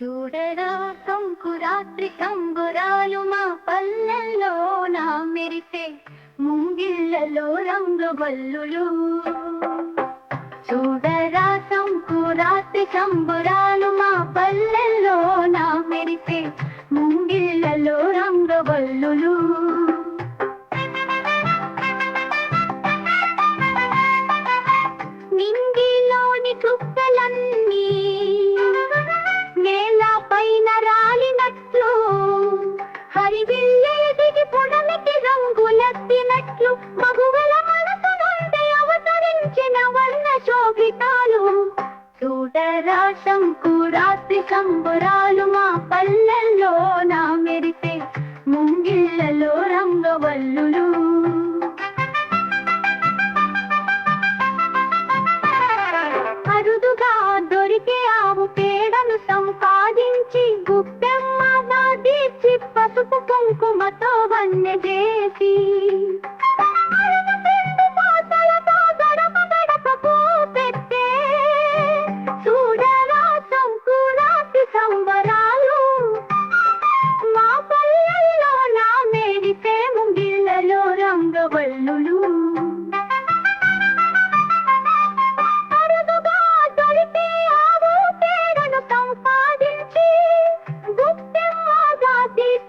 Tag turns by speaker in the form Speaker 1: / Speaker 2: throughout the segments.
Speaker 1: చూడరా సంకురాత్రి సంబురాలు మా పల్లెల్లో నా మెరిసే ముంగిళ్ళలో రంగు బల్లులు. చూడరా సంకురాత్రి కంబురాలు హరివిల్లేదికి పొడమికి రంగులెత్తినట్లు మగువల మనసు నుండి అవతరించిన వర్ణ శోభితాలు సంబురాలు మా పల్లెల్లో నా మెరితే ముంగిళ్ళలో రంగవల్లులు. అరుదుగా దొరికే ఆవు పేడను సంపాదించి గుప్పె పసుపు కుంకుమతో వన్నె చేసి అరుగు సంబరాలు మా పల్లెల్లో నా మేడితే ముంగిళ్ళలో రంగవల్లులు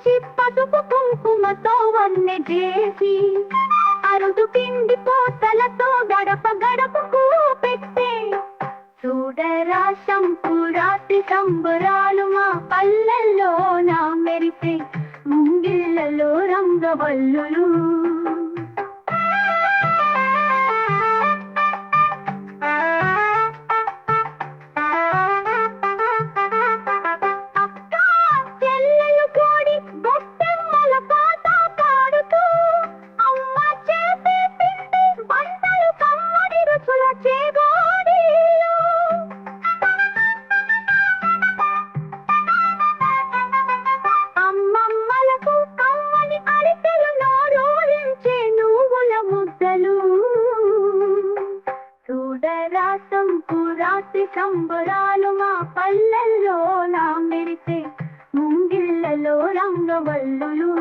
Speaker 1: గుప్పెమ్మగా పసుపు కుంకుమతో వన్నె చేసి అరుడు పిండి పోతలతో గడప గడపకు పెట్టే. చూడరా సంపురాతి సంబురాలు మా పల్లెల్లో నా మెరిపే ముంగిళ్ళలో రంగవల్లులు చూడరా సంపురాతి సంబరాలు మా పల్లెల్లో నా మెరితే ముంగిళ్ళలో రంగవల్లులు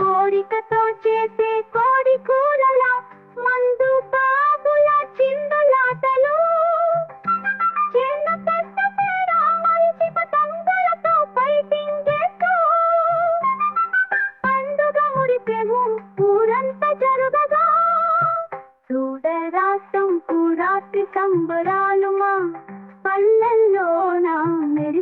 Speaker 1: కోరికతో చేసే కోడి కూర చూడరా సంకురాత్రి సంబరాలు మా పల్లెల్లో నా మెరిసే ముంగిళ్ళలో రంగవల్లు